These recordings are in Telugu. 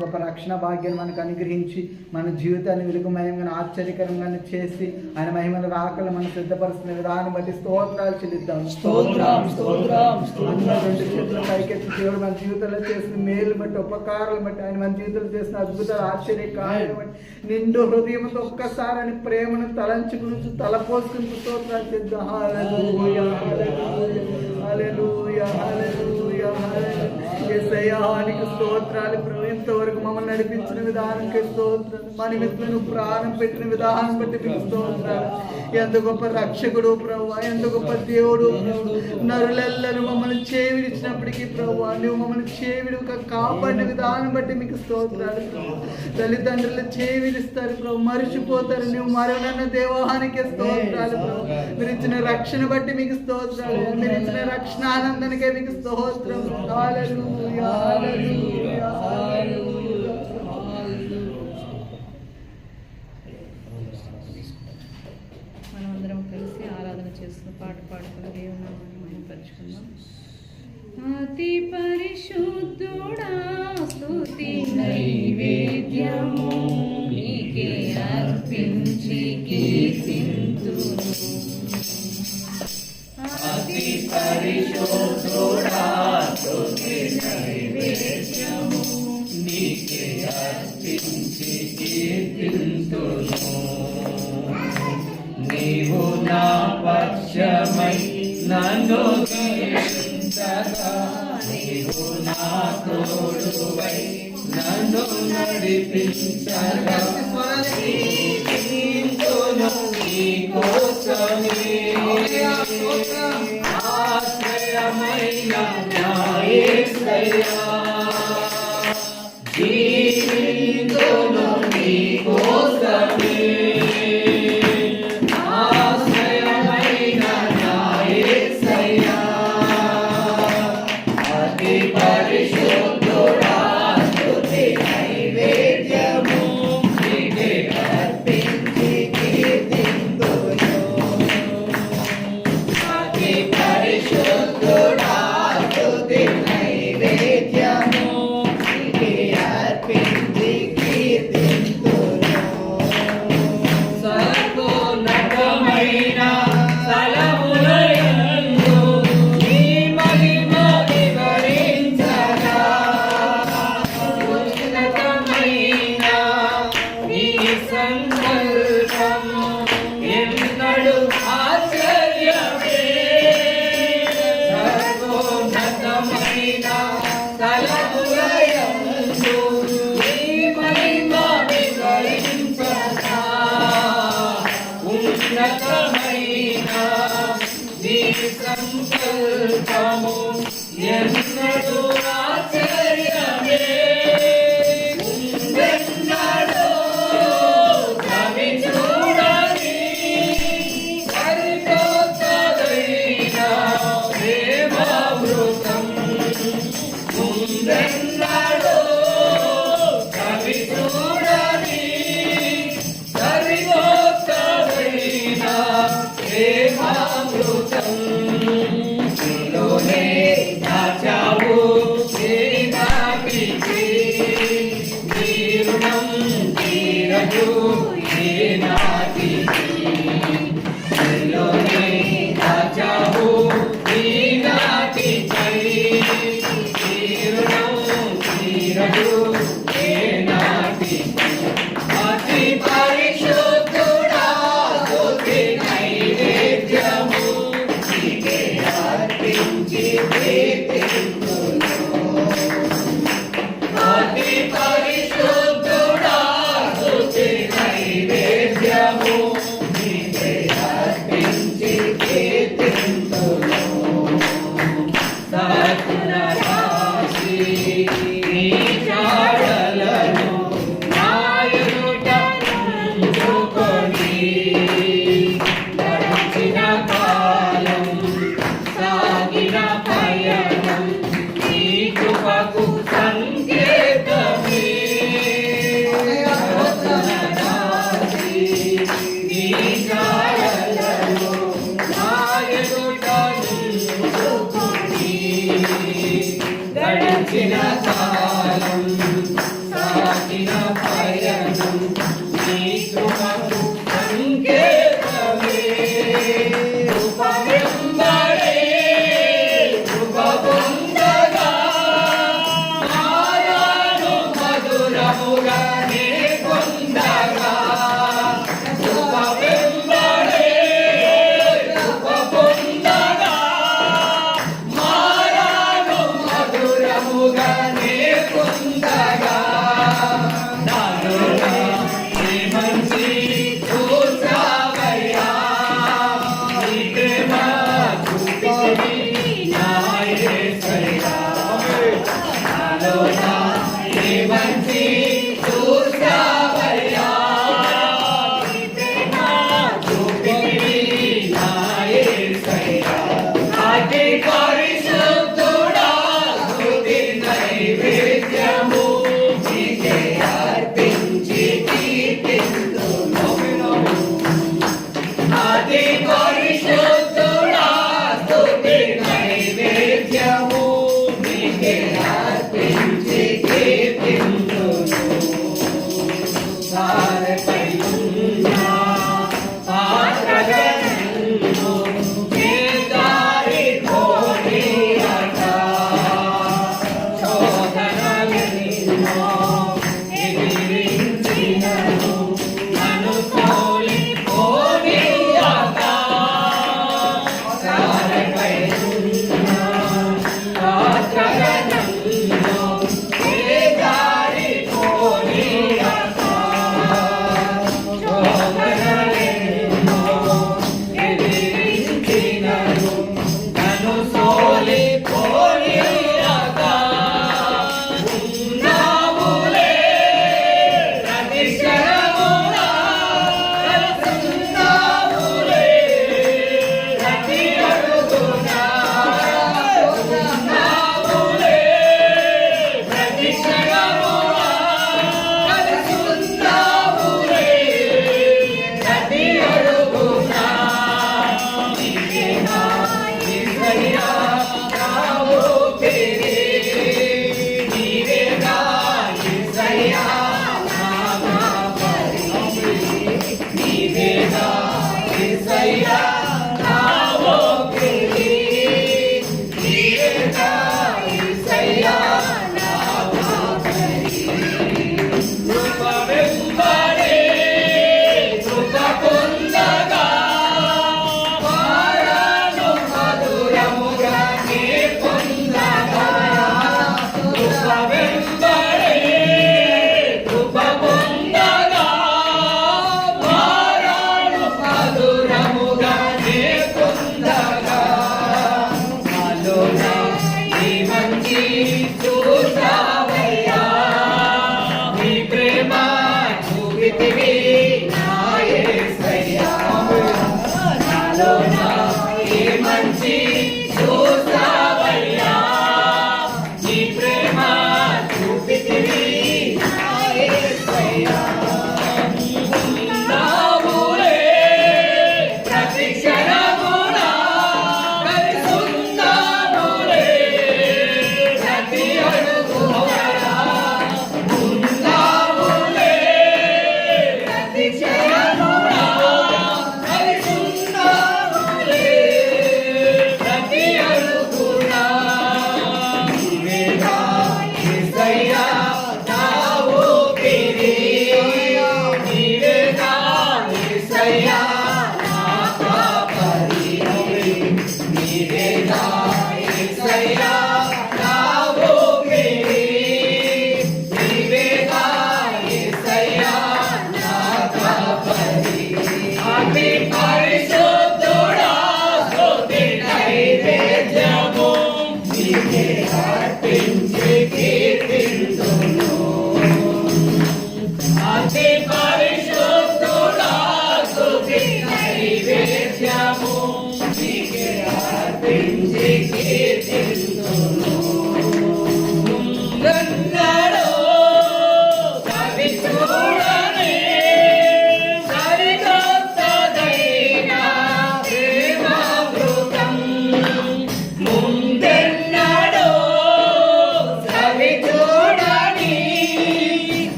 గొప్ప రక్షణ భాగ్యాన్ని మనకు అనుగ్రహించి మన జీవితాన్ని వెలుగుమయంగా ఆశ్చర్యకరంగా చేసి ఆయన మహిమల రాకలు మనం సిద్ధపరుస్తున్న విధానం బట్టి స్తోత్రాలు చెల్లిద్దాం. రెండు చేతుల పైకెత్తి దేవుడు మన జీవితంలో చేసిన మేలు బట్టి ఉపకారాలు బట్టి ఆయన మన జీవితంలో చేసిన అద్భుతాలు ఆశ్చర్య కార్యాలు బట్టి నిండు హృదయంతో ఒక్కసారి ఆయన ప్రేమను తలంచుకుని తలపోసుకుని స్తోత్రాలు చేద్దాం స్తోత్రాలు ప్రభు ఇంతవరకు మమ్మల్ని నడిపించిన విధానంకి స్తోత్రాలు మన మిత్రులను ప్రాణం పెట్టిన విధానం బట్టి మీకు స్తోత్రాలు ఎంత గొప్ప రక్షకుడు ప్రభు ఎంత గొప్ప దేవుడు నరులెల్లను మమ్మల్ని చేవిడిచ్చినప్పటికీ ప్రభు నువ్వు మమ్మల్ని చేవిడుగా కాపాడిన విధానం బట్టి మీకు స్తోత్రాలు తల్లిదండ్రులు చేవిడిస్తారు ప్రభు మరిచిపోతారు. నువ్వు మరణన్న దేవానికి స్తోత్రాలు ప్రభు మీరు ఇచ్చిన రక్షణ బట్టి మీకు స్తోత్రాలు. మీరు ఇచ్చిన రక్షణ ఆనందానికే మీకు స్తోత్రం. హల్లెలూయా, మనమందరం కలిసి ఆరాధన చేస్తూ పాట పాడుకుని దేవుని మహిమపరుచుకుందాం అతి పరిశుద్ధుడా స్తుతి నైవేద్యము. నీకే అర్పించి కీర్తింతు అతి పరిశుద్ధుడా స్తుతి నైవేద్యము. నీకే అర్పించి కీర్తింతును. నీవు నా పక్షము. నన్ను దీవించగా నీవు నా తోడువై నన్ను నడిపించగా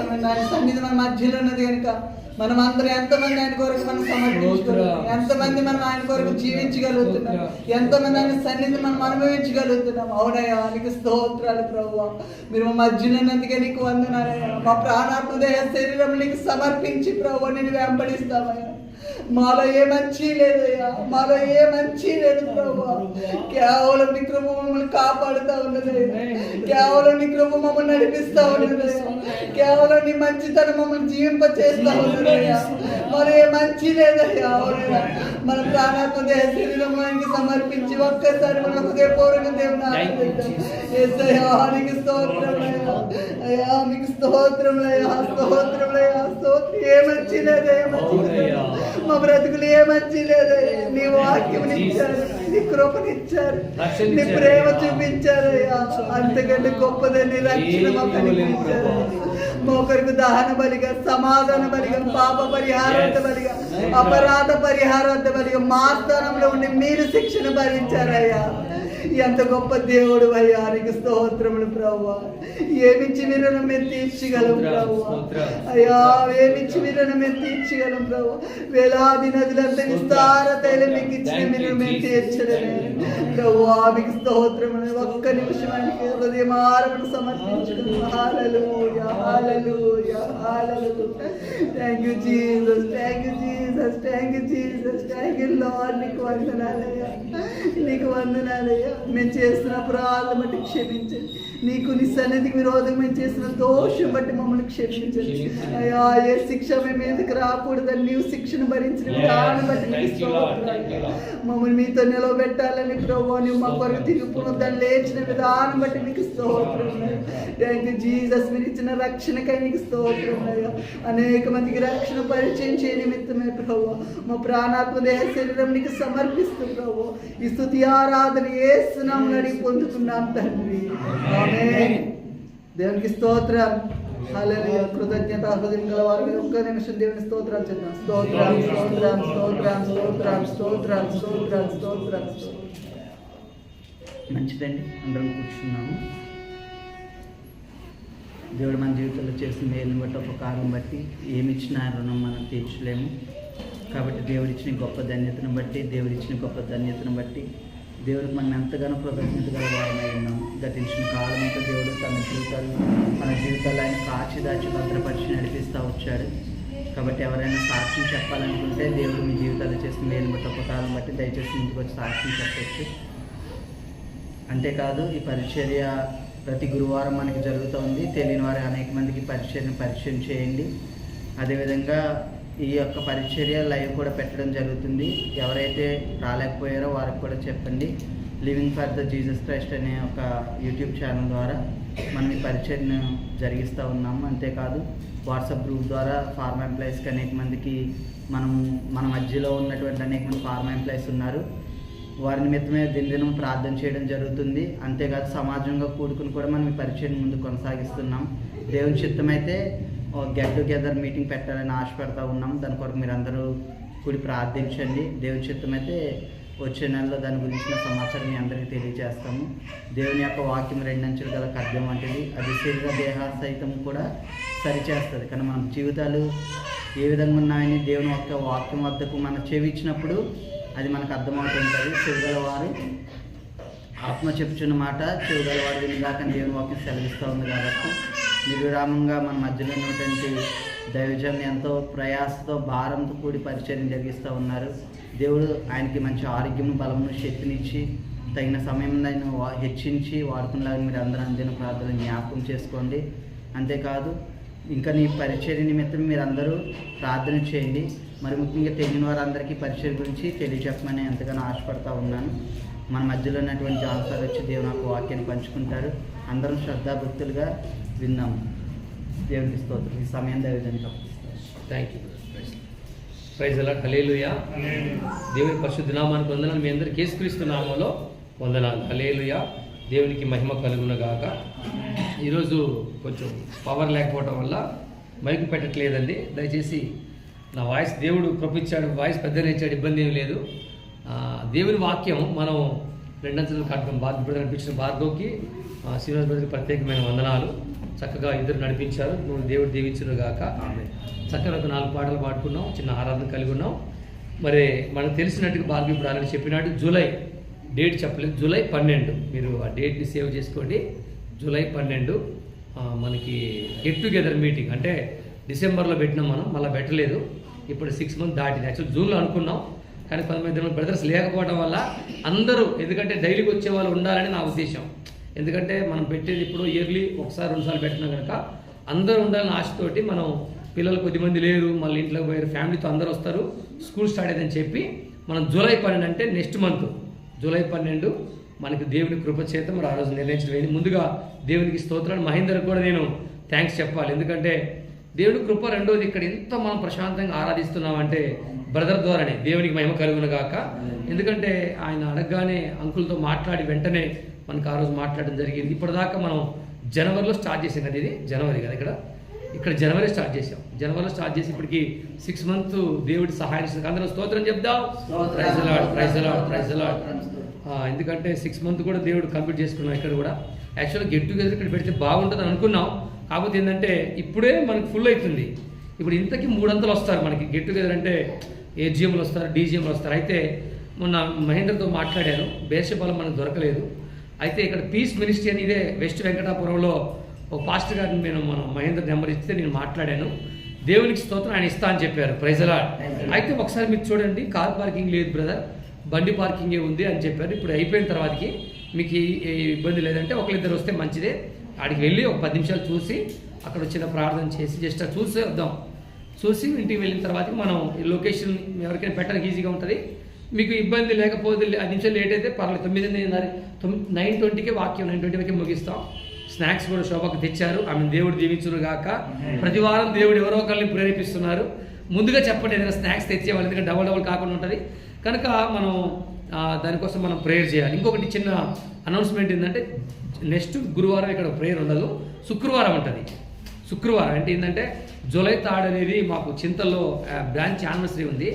సమయం ఆయన సన్నిధి మన మధ్యలో ఉన్నది కనుక మనం అందరం ఎంతమంది ఆయన కొరకు మనం సమర్పించుకోగలుగుతున్నాం ఎంతమంది మనం ఆయన కొరకు జీవించగలుగుతున్నాం ఎంతమంది ఆయన సన్నిధి మనం అనుభవించగలుగుతున్నాం. అవునయ్యా నీకు స్తోత్రాలు ప్రభు మీరు మా మధ్యలో ఉన్నందుకే నీకు వందనాలయ్యా మా ప్రాణాత్మ దేహ శరీరం నీకు సమర్పించి ప్రభు నేను వెంబడిస్తామయ్యా. మాలో ఏ మంచి లేదయ్యా మాలో ఏ మంచి లేదు ప్రభు. కేవలం నీ కృప మమ్మల్ని కాపాడుతా ఉన్నది. కేవలం నీ కృప మమ్మల్ని నడిపిస్తా ఉన్నది. కేవలం నీ మంచితనం మమ్మల్ని జీవింప చేస్తా ఉన్నదయ్యా మరి మంచి లేదయ్యా అవునయ్యా మన ప్రాణాత్మ దేహ శరీరం ఆయనకి సమర్పించి ఒక్కసారి మన హృదయపూర్వక దేవుని ఏసయ్యా నీకు స్తోత్రమయ్యా అయ్యా. మీకు స్తోత్రములయ్యా స్తోత్రములయ్యా స్తోత్రం ఏ మంచి లేదయ్యా. మా బ్రతుకులు ఏ మంచి లేదయ్యా. నీ వాక్యం ఇచ్చారు నీ కృపనిచ్చారు నీ. ప్రేమ చూపించారయ్యా. అంతకంటే గొప్పదని రక్షణ మాకు. మా ఒకరికి దహన బలిగా సమాధాన బలిగా పాప పరిహారాంత Yes. బలిగా. అపరాధ పరిహారాంత బలిగా మా స్థానంలో ఉండి మీరు శిక్షణ భరించారయ్యా ఎంత గొప్ప దేవుడు అయ్యా. నీకు స్తోత్రములు ప్రభు ఏమిచ్చి మీరు మేము తీర్చగలం స్తోత్రం. అయ్యా ఏమిచ్చి మీరు మేము తీర్చగలం ప్రభు వేలాది నదులంతా విస్తార తైలం మీకు ఇచ్చిన మీరు మేము. తీర్చడమే. ప్రభు మీకు స్తోత్రములు. ఒక్క నిమిషమానికి హృదయం ఆరమును సమర్పించుకున్నాం హల్లెలూయా హల్లెలూయా హల్లెలూయా thank you Jesus thank you Jesus thank you Jesus thank you Lord నీకు వందనాలయ్యా. నీకు వందనాలయ్యా. మేము చేసిన అపరాధం బట్టి క్షమించండి. నీకు నీ సన్నిధికి విరోధం మేము చేసిన దోషం బట్టి మమ్మల్ని క్షమించండి. అయ్యా ఏ శిక్ష మేము మీదకి రాకూడదని నీవు శిక్షను భరించిన. విధానం బట్టి. మమ్మల్ని మీతో నిలవబెట్టాలని ప్రభు నువ్వు మా కొరకు తిరిగి పునరుద్ధరణ లేచిన విధానం బట్టి నీకు స్తోత్రం. థ్యాంక్ యూ జీసస్ మీరు ఇచ్చిన రక్షణకై నీకు స్తోత్రం అయ్యా. అనేక మందికి రక్షణ పరిచయం చేయ నిమిత్తమే ప్రభు మా ప్రాణాత్మ దేహ శరీరం నీకు సమర్పిస్తూ ప్రభు ఈ స్థుతి ఆరాధన ఏ సునామని అడిగి పొందుకున్నాం తండ్రి దేవునికి స్తోత్రం హల్లెలూయా. కృతజ్ఞత హృదయం గల వారికి ఒక్క నిమిషం దేవుని స్తోత్రాలు చెప్తాం స్తోత్రం స్తోత్రం స్తోత్రం స్తోత్రం స్తోత్రం స్తోత్రం స్తోత్రం మంచిదండి. అందరం కూర్చున్నాము. దేవుడు మన జీవితంలో చేసిన మేలుని బట్టి ఒక కారం బట్టి ఏమి ఇచ్చినా రుణం మనం తీర్చలేము. కాబట్టి దేవుడిచ్చిన గొప్ప ధన్యతను బట్టి దేవుడిచ్చిన గొప్ప ధన్యతను బట్టి దేవుడికి మనం ఎంతగానో కృతజ్ఞత వారమై ఉన్నాం. గతించిన కాలం అంతా దేవుడు తన జీవితాలు మన జీవితాలు ఆయన కాచి దాచి భద్రపరిచి నడిపిస్తూ వచ్చాడు. కాబట్టి ఎవరైనా సాక్ష్యం చెప్పాలనుకుంటే దేవుడు మీ జీవితాలు చేసిన మేలు బట్టి కాలం బట్టి దయచేసి ముందుకు వచ్చి సాక్ష్యం చెప్పవచ్చు అంతేకాదు ఈ పరిచర్య ప్రతి గురువారం మనకి జరుగుతుంది. తెలియని వారి అనేక మందికి పరిచయం పరిచయం చేయండి. అదేవిధంగా ఈ యొక్క పరిచర్య లైవ్ కూడా పెట్టడం జరుగుతుంది. ఎవరైతే రాలేకపోయారో వారికి కూడా చెప్పండి. Living for the Jesus Christ అనే ఒక యూట్యూబ్ ఛానల్ ద్వారా మనం ఈ పరిచర్ను జరిగిస్తూ ఉన్నాము అంతేకాదు వాట్సాప్ గ్రూప్ ద్వారా ఫార్మ్ ఎంప్లాయీస్కి అనేక మందికి మనం మన మధ్యలో ఉన్నటువంటి అనేక మంది ఫార్మ్ ఎంప్లాయీస్ ఉన్నారు. వారి నిమిత్తమే దినదినం ప్రార్థన చేయడం జరుగుతుంది. అంతేకాదు సమాజంగా కూడుకుని కూడా మనం ఈ పరిచయం ముందు కొనసాగిస్తున్నాం. దేవుని చిత్తమైతే గెట్ టుగెదర్ మీటింగ్ పెట్టాలని ఆశపడతా ఉన్నాం దాని కొరకు మీరు అందరూ కూడి ప్రార్థించండి. దేవుని చిత్తం అయితే వచ్చే నెలలో దాని గురించిన సమాచారం మీ అందరికీ తెలియజేస్తాము. దేవుని యొక్క వాక్యం రెండంచులు గల ఖడ్గం వంటిది. అది శరీర దేహ సహితం కూడా సరిచేస్తుంది. కానీ మన జీవితాలు ఏ విధంగా ఉన్నాయని దేవుని యొక్క వాక్యం వద్దకు మన చెవి ఇచ్చినప్పుడు అది మనకు అర్థమవుతుంటుంది. చెవిగల వారు ఆత్మ చెప్పుచున్న మాట చెవిగల వారు వినిగాక దేవుని వాక్యం సెలవిస్తూ ఉంది కాబట్టి నిర్విరామంగా మన మధ్యలో ఉన్నటువంటి దైవజన్ ఎంతో ప్రయాసతో భారంతో కూడి పరిచయం జరిగిస్తూ ఉన్నారు. దేవుడు ఆయనకి మంచి ఆరోగ్యం బలమును శక్తినిచ్చి తగిన సమయంలో ఆయన హెచ్చించి వాడుకునేలాగా మీరు అందరూ అందిన ప్రార్థన జ్ఞాపకం చేసుకోండి. అంతేకాదు ఇంకా నీ పరిచర్య నిమిత్తం మీరు అందరూ ప్రార్థన చేయండి. మరి ముఖ్యంగా తెలియని వారందరికీ పరిచయం గురించి తెలియచెప్పమని ఎంతగానో ఆశపడతా ఉన్నాను. మన మధ్యలో ఉన్నటువంటి జాన్ వచ్చి దేవుని యొక్క వాక్యాన్ని పంచుకుంటారు అందరం శ్రద్ధాభక్తులుగా విన్నాము దేవునికి స్తోత్రం. ఈ సమయం దైవజనికి అప్పగిస్తాను థ్యాంక్ యూ ప్రైజ్ అలా హలేలుయా దేవుని పరిశుద్ధ నామానికి వందనాలు. మీ అందరికి యేసుక్రీస్తు నామంలో వందనాలు. హలేలుయా దేవునికి మహిమ కలుగునగాక. ఈరోజు కొంచెం పవర్ లేకపోవడం వల్ల మైకు పెట్టట్లేదండి. దయచేసి నా వాయిస్ దేవుడు కృపించాడు. వాయిస్ ఇచ్చాడు. ఇబ్బంది ఏం లేదు. ఆ, దేవుని వాక్యం మనం రెండంచెలు కట్టడం బాధ ఇప్పుడు నడిపించిన భార్గవ్కి శ్రీనివాస్ బ్రదర్కి ప్రత్యేకమైన వందనాలు. చక్కగా ఇద్దరు నడిపించారు. నువ్వు దేవుడు దీవించును గాక. చక్కగా ఒక నాలుగు పాటలు పాడుకున్నాం. చిన్న ఆరాధన కలిగి ఉన్నాం. మరి మనకు తెలిసినట్టుగా ఇప్పుడు ఆల్రెడీ చెప్పినట్టు జూలై డేట్ చెప్పలేదు. జూలై పన్నెండు. మీరు ఆ డేట్ని సేవ్ చేసుకోండి. జూలై పన్నెండు. మనకి గెట్ టుగెదర్ మీటింగ్ అంటే డిసెంబర్లో పెట్టినాం మనం. మళ్ళీ పెట్టలేదు. ఇప్పుడు సిక్స్ మంత్ దాటింది. యాక్చువల్ జూన్లో అనుకున్నాం. కానీ కొంతమంది బ్రదర్స్ లేకపోవడం వల్ల అందరూ ఎందుకంటే డైలీకి వచ్చే వాళ్ళు ఉండాలని నా ఉద్దేశం. ఎందుకంటే మనం పెట్టేది ఇప్పుడు ఇయర్లీ ఒకసారి రెండుసార్లు పెట్టినా కనుక అందరూ ఉండాలని ఆశతోటి మనం పిల్లలు కొద్దిమంది లేరు మళ్ళీ ఇంట్లో పోయారు ఫ్యామిలీతో అందరూ వస్తారు స్కూల్ స్టార్ట్ అయిందని చెప్పి మనం జూలై పన్నెండు అంటే నెక్స్ట్ మంత్. జూలై పన్నెండు మనకి దేవుని కృప చేత మరి ఆ రోజు నిర్ణయించడం ముందుగా దేవునికి స్తోత్రాలు మహేందర్కి కూడా నేను థ్యాంక్స్ చెప్పాలి. ఎందుకంటే దేవుని కృప రెండోది ఇక్కడ ఎంత మనం ప్రశాంతంగా ఆరాధిస్తున్నామంటే బ్రదర్ ద్వారానే దేవునికి మహిమ కలుగును గాక. ఎందుకంటే ఆయన అడగగానే అంకుల్తో మాట్లాడి వెంటనే మనకు ఆ రోజు మాట్లాడడం జరిగింది. ఇప్పటిదాకా మనం జనవరిలో స్టార్ట్ చేసాం కదా ఇది? జనవరి కదా ఇక్కడ? ఇక్కడ జనవరి స్టార్ట్ చేసాం. జనవరిలో స్టార్ట్ చేసి ఇప్పటికి సిక్స్ మంత్ దేవుడి సహాయం అందరం స్తోత్రం చెప్దాం. ప్రైజ్ ప్రైజ్ ప్రైజ్ ఎందుకంటే సిక్స్ మంత్ కూడా దేవుడు కంప్లీట్ చేసుకున్నాం ఇక్కడ కూడా. యాక్చువల్గా గెట్ టుగెదర్ ఇక్కడ పెడితే బాగుంటుంది అనుకున్నాం. కాకపోతే ఏంటంటే ఇప్పుడే మనకి ఫుల్ అవుతుంది. ఇప్పుడు ఇంతకి మూడంతలు వస్తారు మనకి. గెట్ టుగెదర్ అంటే ఏజిఎంలు వస్తారు డీజిఎంలు వస్తారు. అయితే మొన్న మహేంద్రతో మాట్లాడాను. బేషబలం మనకు దొరకలేదు. అయితే ఇక్కడ పీస్ మినిస్ట్రీ అని ఇదే వెస్ట్ వెంకటాపురంలో ఓ పాస్టర్ గారిని నేను మనం మహేంద్ర నెంబర్ ఇస్తే నేను మాట్లాడాను. దేవునికి స్తోత్రం ఆయన ఇస్తా అని చెప్పారు. ప్రైజలా అయితే ఒకసారి మీరు చూడండి కార్ పార్కింగ్ లేదు బ్రదర్ బండి పార్కింగే ఉంది అని చెప్పారు. ఇప్పుడు అయిపోయిన తర్వాతకి మీకు ఏ ఇబ్బంది లేదంటే ఒకరిద్దరు వస్తే మంచిదే. ఆడికి వెళ్ళి ఒక పది నిమిషాలు చూసి అక్కడ వచ్చిన ప్రార్థన చేసి జస్ట్ చూసి వద్దాం. చూసి ఇంటికి వెళ్ళిన తర్వాత మనం ఈ లొకేషన్ ఎవరికైనా పెట్టడానికి ఈజీగా ఉంటుంది. మీకు ఇబ్బంది లేకపోతే ఐదు నిమిషాలు లేట్ అయితే పర్లేదు. తొమ్మిదిన్నర తొమ్మిది నైన్ ట్వంటీకే వాక్యం నైన్ ట్వంటీ వరకు ముగిస్తాం. స్నాక్స్ కూడా శోభకు తెచ్చారు. ఆమె దేవుడు దీవించును గాక. ప్రతి వారం దేవుడు ఎవరో ఒకరిని ప్రేరేపిస్తున్నారు. ముందుగా చెప్పండి ఏదైనా స్నాక్స్ తెచ్చేవాళ్ళు ఎందుకంటే డబల్ డబల్ కాకుండా ఉంటుంది. కనుక మనం దానికోసం మనం ప్రేయర్ చేయాలి. ఇంకొకటి చిన్న అనౌన్స్మెంట్ ఏంటంటే నెక్స్ట్ గురువారం ఇక్కడ ప్రేయర్ ఉండదు. శుక్రవారం ఉంటుంది. శుక్రవారం అంటే ఏంటంటే జూలై థర్డ్ అనేది మాకు చింతల్లో బ్రాంచ్ యానివర్సరీ ఉంది.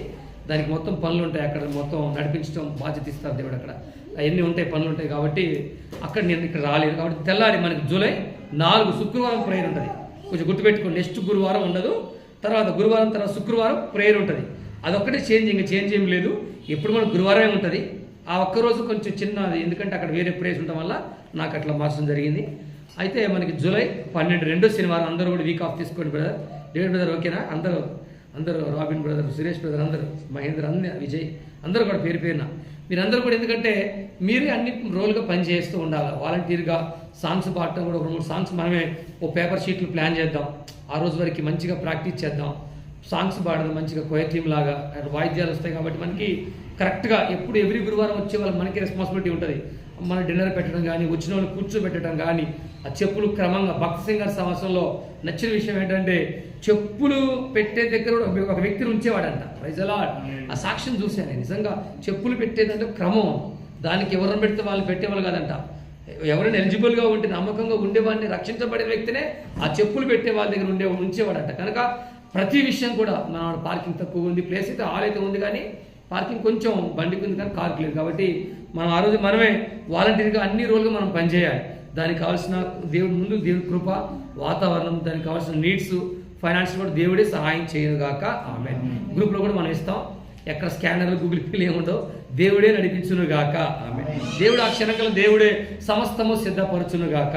దానికి మొత్తం పనులు ఉంటాయి అక్కడ మొత్తం నడిపించడం బాధ్యత ఇస్తారు దేవుడు అక్కడ. అవన్నీ ఉంటాయి పనులు ఉంటాయి కాబట్టి అక్కడ నేను ఇక్కడ రాలేదు కాబట్టి తెల్లారి మనకి జూలై నాలుగు శుక్రవారం ప్రేయర్ ఉంటుంది. కొంచెం గుర్తుపెట్టుకోండి నెక్స్ట్ గురువారం ఉండదు. తర్వాత గురువారం తర్వాత శుక్రవారం ప్రేయర్ ఉంటుంది. అదొక్కటే చేంజ్ ఇంకా చేంజ్ ఏం లేదు. ఎప్పుడు మనకు గురువారమే ఉంటుంది. ఆ ఒక్క రోజు కొంచెం చిన్నది ఎందుకంటే అక్కడ వేరే ప్రేస్ ఉండటం వల్ల నాకు అట్లా మార్చడం జరిగింది. అయితే మనకి జూలై పన్నెండు రెండో శనివారం అందరూ కూడా వీక్ ఆఫ్ తీసుకోండి బ్రదర్ డేవిడ్ బ్రదర్ ఓకేనా అందరూ అందరూ రాబిన్ బ్రదర్ సురేష్ బ్రదర్ అందరూ మహేంద్ర అన్ని విజయ్ అందరూ కూడా పేరు పేరున. మీరందరూ కూడా ఎందుకంటే మీరే అన్ని రోల్గా పనిచేస్తూ ఉండాలి. వాలంటీర్గా సాంగ్స్ పాడటం కూడా ఒక మూడు సాంగ్స్ మనమే ఓ పేపర్ షీట్లు ప్లాన్ చేద్దాం. ఆ రోజు వరకు మంచిగా ప్రాక్టీస్ చేద్దాం. సాంగ్స్ పాడడం మంచిగా కొయర్ టీమ్ లాగా వాయిద్యాలు వస్తాయి కాబట్టి మనకి కరెక్ట్గా ఎప్పుడు ఎవ్రీ గురువారం వచ్చే వాళ్ళకి మనకి రెస్పాన్సిబిలిటీ ఉంటుంది. మన డిన్నర్ పెట్టడం కానీ వచ్చిన వాళ్ళు కూర్చోబెట్టడం కానీ ఆ చెప్పులు క్రమంగా భక్త సింగర్ సమాసంలో నచ్చిన విషయం ఏంటంటే చెప్పులు పెట్టే దగ్గర కూడా ఒక- వ్యక్తిని ఉంచేవాడంట. ప్రజలా ఆ సాక్ష్యం చూశాను. నిజంగా చెప్పులు పెట్టేదంటే క్రమం. దానికి ఎవరిని పెడితే వాళ్ళు పెట్టేవాళ్ళు కాదంట. ఎవరైనా ఎలిజిబుల్గా ఉంటే నమ్మకంగా ఉండేవాడిని రక్షించబడిన వ్యక్తినే ఆ చెప్పులు పెట్టే వాళ్ళ దగ్గర ఉండే ఉంచేవాడట. కనుక ప్రతి విషయం కూడా మన పార్కింగ్ తక్కువ ఉంది ప్లేస్ అయితే అయితే ఉంది కానీ పార్కింగ్ కొంచెం బండికి ఉంది కానీ కార్కి లేదు. కాబట్టి మనం ఆ రోజు మనమే వాలంటీర్గా అన్ని రోజులుగా మనం పనిచేయాలి. దానికి కావాల్సిన దేవుడి ముందు దేవుడి కృప వాతావరణం దానికి కావాల్సిన నీడ్స్ ఫైనాన్స్ కూడా దేవుడే సహాయం చేయను గాక ఆమె గ్రూప్లో కూడా మనం ఇస్తాం. ఎక్కడ స్కానర్లు గూగుల్ పేలు ఏముండో దేవుడే నడిపించును గాక ఆమె దేవుడు ఆ క్షణకల దేవుడే సమస్తము సిద్ధపరచును గాక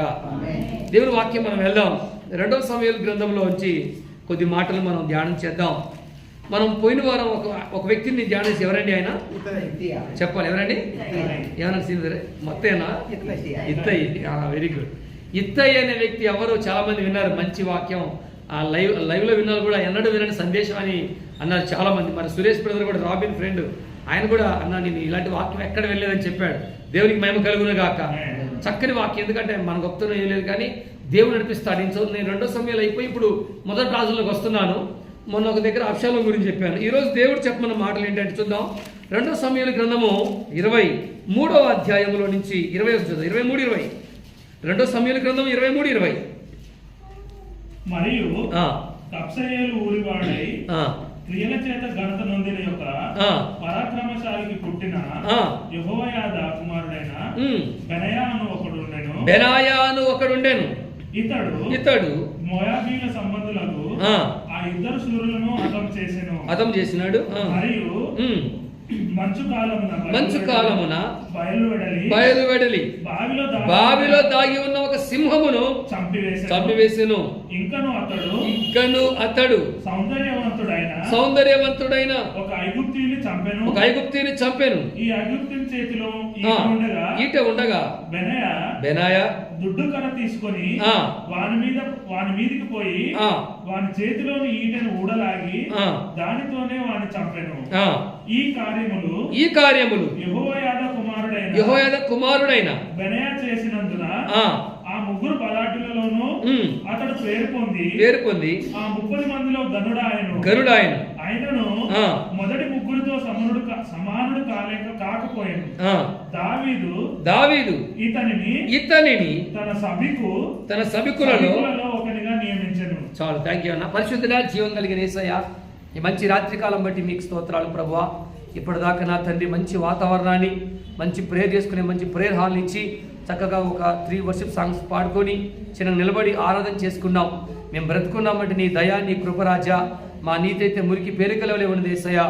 దేవుడి వాక్యం మనం వెళ్దాం. రెండవ సమయాల గ్రంథంలో వచ్చి కొద్ది మాటలు మనం ధ్యానం చేద్దాం. మనం పోయిన వారం ఒక ఒక వ్యక్తిని ధ్యానం చేసి ఎవరండి ఆయన? చెప్పాలి. ఎవరండి? ఏమన్నా సీనియర్ మొత్తేనా? ఇత్తయ్య. వెరీ గుడ్ ఇత్తయ్య అనే వ్యక్తి ఎవరు చాలా మంది విన్నారు. మంచి వాక్యం. ఆ లైవ్ లైవ్లో విన్నారు కూడా. ఎన్నడూ వినని సందేశం అని అన్నారు చాలా మంది మరి సురేష్ బ్రదర్ కూడా రాబిన్ ఫ్రెండ్. ఆయన కూడా అన్నా నేను ఇలాంటి వాక్యం ఎక్కడ వెళ్ళలేదని చెప్పాడు. దేవునికి మహిమ కలుగును గాక. చక్కని వాక్యం. ఎందుకంటే మన గొప్పతనం ఏం లేదు కానీ దేవుడు నడిపిస్తాడు. నేను చదువు నేను రెండో సమయాలు అయిపోయి ఇప్పుడు మొదటి రాజుల్లోకి వస్తున్నాను. మొన్న ఒక దగ్గర అప్షాలం గురించి చెప్పాను. ఈరోజు దేవుడు చెప్పమన్న మాటలు ఏంటంటే చూద్దాం. రెండో సమయాల గ్రంథము ఇరవై మూడవ అధ్యాయంలో నుంచి ఇరవై వస్తుంది ఇరవై మూడు ఇరవై. రెండో సమయాల గ్రంథం ఇరవై మూడు ఇరవై. మరియు ఆ, కప్సయేలు ఊరివాడై క్రియల చేత ఘనత నొందిన యొక్క ఆ. పరాక్రమశాలికి పుట్టిన. యెహోయాద కుమారుడైన. బెనయా అను ఒకడుండెను. బెనాయా అని ఒకడుండెను. ఇతడు ఇతడు మోయాబీల సంబంధులకు ఆ. ఇద్దరు సూర్యులను హతం చేసెను హతం చేసినాడు. మరియు. మంచు కాలమున మంచు కాలమున బయలు వెడలి బావిలో దాగి బావిలో దాగి ఉన్న ఒక సింహమును చంపివేసెను ఇంకను అతడు ఇంకను అతడు సౌందర్యవంతుడైన సౌందర్యవంతుడైన ఒక ఐగుప్తీయుని చంపెను ఒక ఐగుప్తిని చంపెను ఈ ఐగుప్తుని చేతిలో ఉండగా ఈట ఉండగా బెనయ బెనాయా దుడ్డు కర్ర తీసుకొని ఆ. వాని మీద వాని మీదికి పోయి ఆ. వాని చేతిలోని ఈటను ఊడలాగి ఆ. దానితోనే వాని చంపెను ఆ, ఈ కార్యములు ఈ కార్యములు యెహోయాద కుమారుడైన యెహోయాద కుమారుడైన బెనయ చేసినందున ముగ్గురు బలాఢ్యులలోనూ అతడు పేరు పొంది పేరు పొంది ఆ ముప్పది మందిలో గనుడాయను. గరుడాయన ఆయనను ఆ. మొదటి ముగ్గురితో సమానుడు సమానుడు కాలేక కాకపోయాను. దావీదు దావీదు ఇతనిని ఇతనిని తన సభికు తన సభికులలో ఒకనిగా నియమించెను. చాలు థ్యాంక్ యూ అన్న. పరిశుద్ధుడా జీవం కలిగిన ఏసయ్య ఈ మంచి రాత్రికాలం బట్టి మీకు స్తోత్రాలు ప్రభువా. ఇప్పటిదాకా నా తండ్రి మంచి వాతావరణాన్ని మంచి ప్రేయర్ చేసుకునే మంచి ప్రేయర్ హాల్ ఇచ్చి చక్కగా ఒక త్రీ వర్షిప్ సాంగ్స్ పాడుకొని చిన్న నిలబడి ఆరాధన చేసుకున్నాం. మేము బ్రతుకున్నామంటే నీ దయా నీ కృపరాజా మా నీతైతే మురికి పేరుకలవలే ఉన్నది దేశయా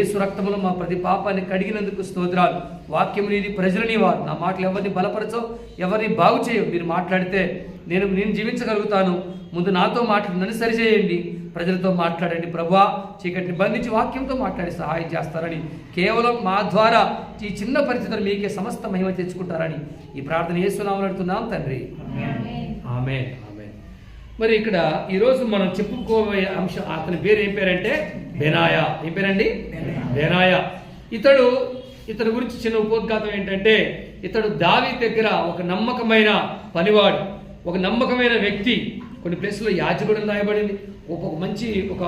ఏసు రక్తములో మా ప్రతి పాపాన్ని కడిగినందుకు స్తోత్రాలు. వాక్యం నీది ప్రజలని వారు నా మాటలు ఎవరిని బలపరచవు ఎవరిని బాగు చేయవు మీరు మాట్లాడితే నేను నేను జీవించగలుగుతాను. ముందు నాతో మాట్లాడినని సరిచేయండి. ప్రజలతో మాట్లాడండి ప్రభా. చీకటిని బంధించి వాక్యంతో మాట్లాడి సహాయం చేస్తారని. కేవలం మా ద్వారా ఈ చిన్న పరిస్థితులు మీకే సమస్త మహిమ తెచ్చుకుంటారని ఈ ప్రార్థన చేస్తున్నామని అడుగుతున్నాం తండ్రి. ఆమె ఆమె మరి ఇక్కడ ఈరోజు మనం చెప్పుకోబోయే అంశం అతని పేరు ఏం పేరంటే? బెనాయా. ఏం పేరండి? బెనాయా. ఇతడు ఇతని గురించి చిన్న ఉపోద్ఘాతం ఏంటంటే ఇతడు దావి దగ్గర ఒక నమ్మకమైన పనివాడు ఒక నమ్మకమైన వ్యక్తి కొన్ని ప్లేసుల్లో యాజకుడు రాయబడింది. ఒక మంచి ఒక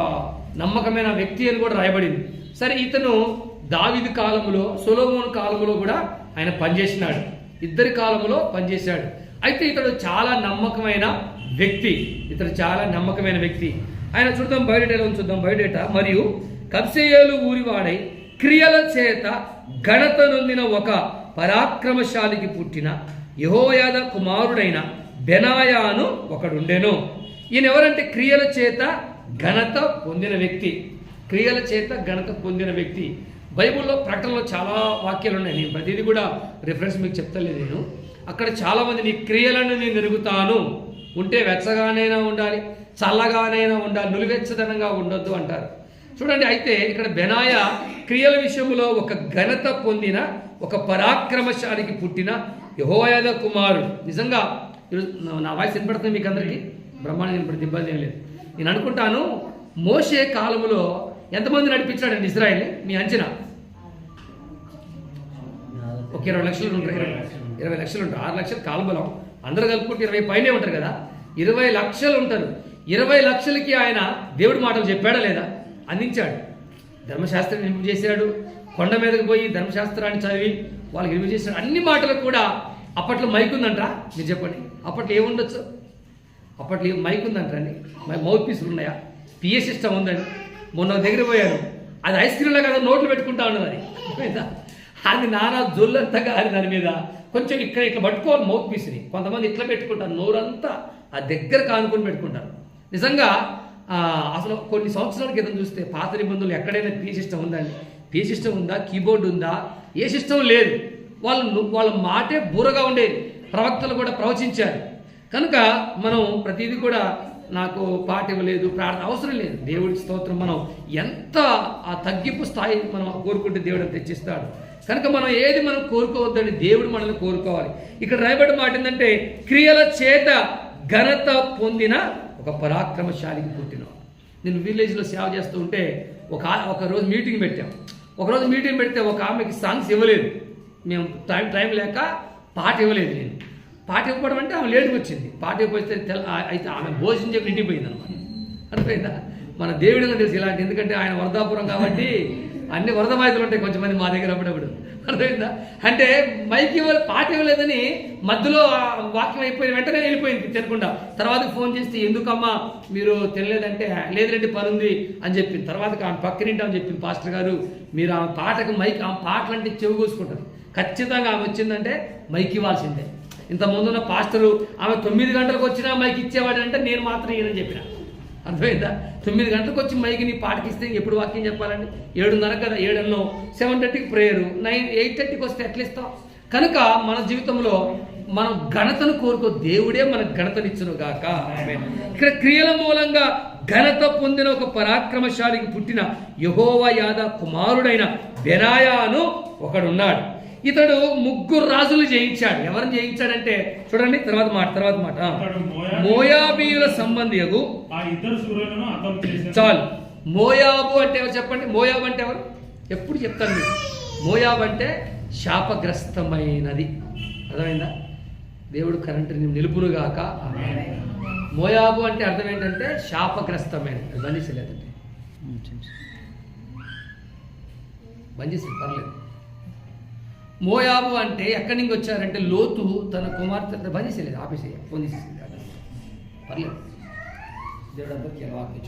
నమ్మకమైన వ్యక్తి అని కూడా రాయబడింది. సరే ఇతను దావిది కాలంలో సొలోమోన్ కాలంలో కూడా ఆయన పనిచేసినాడు. ఇద్దరి కాలంలో పనిచేశాడు. అయితే ఇతడు చాలా నమ్మకమైన వ్యక్తి. ఇతడు చాలా నమ్మకమైన వ్యక్తి. ఆయన చూద్దాం బయట చూద్దాం. బయటేట మరియు కబ్సేయలు ఊరివాడై క్రియల చేత ఘనత నొందిన ఒక పరాక్రమశాలికి పుట్టిన యహోయాద కుమారుడైన బెనాయాను ఒకడుండెను. ఈయన ఎవరంటే క్రియల చేత ఘనత పొందిన వ్యక్తి. క్రియల చేత ఘనత పొందిన వ్యక్తి. బైబిల్లో ప్రకటనలో చాలా వాక్యాలు ఉన్నాయి నేను ప్రతిదీ కూడా రిఫరెన్స్ మీకు చెప్తలేదు నేను. అక్కడ చాలామంది నీ క్రియలను నేను ఎరుగుతాను. ఉంటే వెచ్చగానైనా ఉండాలి చల్లగానైనా ఉండాలి నులివెచ్చదనంగా ఉండొద్దు అంటారు. చూడండి అయితే ఇక్కడ బెనాయ క్రియల విషయంలో ఒక ఘనత పొందిన ఒక పరాక్రమశాలికి పుట్టిన యహోయాద కుమారుడు. నిజంగా ఈరోజు నా- వాయిస్ వినపడుతుంది మీకు అందరికీ బ్రహ్మాండం వినపడుతుంది ఇబ్బంది ఏం లేదు. నేను అనుకుంటాను మోసే కాలములో ఎంతమంది నడిపించాడండి ఇజ్రాయెల్ మీ అంచనా? ఒక ఇరవై లక్షలు ఉంటారు ఇరవై ఇరవై లక్షలు ఉంటారు ఆరు లక్షలు కాలుబలం అందరూ కలుపుకుంటే ఇరవై పైనే ఉంటారు కదా? ఇరవై లక్షలు ఉంటారు. ఇరవై లక్షలకి ఆయన దేవుడి మాటలు చెప్పాడా లేదా? అందించాడు. ధర్మశాస్త్రాన్ని నింపు చేశాడు. కొండ మీదకి పోయి ధర్మశాస్త్రాన్ని చదివి వాళ్ళకి నిలుపు చేశాడు. అన్ని మాటలు కూడా అప్పట్లో మైక్ ఉందంట మీరు చెప్పండి. అప్పట్లో ఏముండొచ్చు అప్పట్లో ఏం మైక్ ఉందంటండి మౌత్ పీసులు ఉన్నాయా? పిఏ సిస్టమ్ ఉందండి మొన్న దగ్గర పోయాను. అది ఐస్ క్రీమ్లో కదా నోట్లు పెట్టుకుంటా ఉన్నది అది. అది నానా జొల్లంతా గారి దాని మీద కొంచెం ఇక్కడ ఇట్లా పట్టుకోవాలి మౌత్ పీస్ని. కొంతమంది ఇట్లా పెట్టుకుంటారు నోరంతా ఆ దగ్గర కానుకొని పెట్టుకుంటారు. నిజంగా అసలు కొన్ని సంవత్సరాల క్రితం చూస్తే పాత నిబంధనలు ఎక్కడైనా పీ సిస్టమ్ ఉందండి పీ సిస్టమ్ ఉందా? కీబోర్డ్ ఉందా? ఏ సిస్టమ్ లేదు. వాళ్ళు వాళ్ళ మాటే బూరగా ఉండేది ప్రవక్తలు కూడా ప్రవచించారు. కనుక మనం ప్రతిదీ కూడా నాకు పాట ఇవ్వలేదు ప్రార్థన అవసరం లేదు. దేవుడి స్తోత్రం మనం ఎంత ఆ తగ్గింపు స్థాయి మనం కోరుకుంటే దేవుడు తెచ్చిస్తాడు కనుక మనం ఏది మనం కోరుకోవద్దని దేవుడు మనల్ని కోరుకోవాలి. ఇక్కడ రాయబడి మాట ఏంటంటే క్రియల చేత ఘనత పొందిన ఒక పరాక్రమశాలికి పుట్టిన నేను విలేజ్లో సేవ చేస్తూ ఉంటే ఒక ఒకరోజు ఒక రోజు మీటింగ్ పెట్టాం. ఒక రోజు మీటింగ్ పెడితే ఒక ఆమెకి సాంగ్స్ ఇవ్వలేదు. మేము టైం టైం లేక పాట ఇవ్వలేదు నేను. పాట ఇవ్వడం అంటే ఆమె లేటుకు వచ్చింది. పాట ఇవ్వకపోతే తెల అయితే ఆమె భోజనం చెప్పి నిండిపోయింది అనమాట అర్థమైందా? మన దేవుడిగా తెలుసు ఇలాంటి ఎందుకంటే ఆయన వరదాపురం కాబట్టి అన్ని వరద బాధితులు ఉంటాయి కొంచెం మంది మా దగ్గర అప్పుడప్పుడు. అర్థమైందా? అంటే మైక్ ఇవ్వ పాట ఇవ్వలేదని మధ్యలో వాక్యం అయిపోయిన వెంటనే వెళ్ళిపోయింది తినకుండా. తర్వాత ఫోన్ చేస్తే ఎందుకమ్మా మీరు తినలేదంటే లేదులేండి పని ఉంది అని చెప్పింది. తర్వాత ఆమె పక్కనింటామని చెప్పింది. పాస్టర్ గారు మీరు ఆమె పాటకు మైక్ ఆమె పాటలు అంటే చెవి కోసుకుంటారు ఖచ్చితంగా ఆమె వచ్చిందంటే మైక్ ఇవ్వాల్సిందే. ఇంత ముందున్న పాస్టరు ఆమె తొమ్మిది గంటలకు వచ్చినా మైక్ ఇచ్చేవాడు అంటే నేను మాత్రం ఈయనని చెప్పిన. అర్థమైందా? తొమ్మిది గంటలకు వచ్చి మైక్ నీ పాటకి ఇస్తే ఎప్పుడు వాక్యం చెప్పాలండి? ఏడున్నర కదా ఏడన్నో సెవెన్ థర్టీకి ప్రేయరు నైన్ ఎయిట్ థర్టీకి వస్తే ఎట్లా ఇస్తాం. కనుక మన జీవితంలో మనం ఘనతను కోరుకో దేవుడే మనకు ఘనతనిచ్చును గాక. ఇక్కడ క్రియల మూలంగా ఘనత పొందిన ఒక పరాక్రమశాలికి పుట్టిన యహోవ యాద కుమారుడైన బెనాయాను ఒకడున్నాడు. ఇతడు ముగ్గురు రాజులు జయించాడు. ఎవరిని జయించాడంటే చూడండి తర్వాత మాట తర్వాత మాట. మోయాబీయుల సంబంధియగు చేశాడు చాలు. మోయాబు అంటే ఎవరు చెప్పండి? మోయాబు అంటే ఎవరు? ఎప్పుడు చెప్తాను మీకు మోయాబు అంటే శాపగ్రస్తమైనది. అర్థమైందా? దేవుడు కరెంటుని నిలుపునుగాక మోయాబు అంటే అర్థం ఏంటంటే శాపగ్రస్తమైనది. బంద్ చేసి పర్లేదు. మోయాబు అంటే ఎక్కడి నుంచి వచ్చారంటే లోతు తన కుమార్తె బంద్ చేసేలేదు ఆపేసి ఫోన్ చేసేసింది పర్లేదు. దేవుడు అందరికీ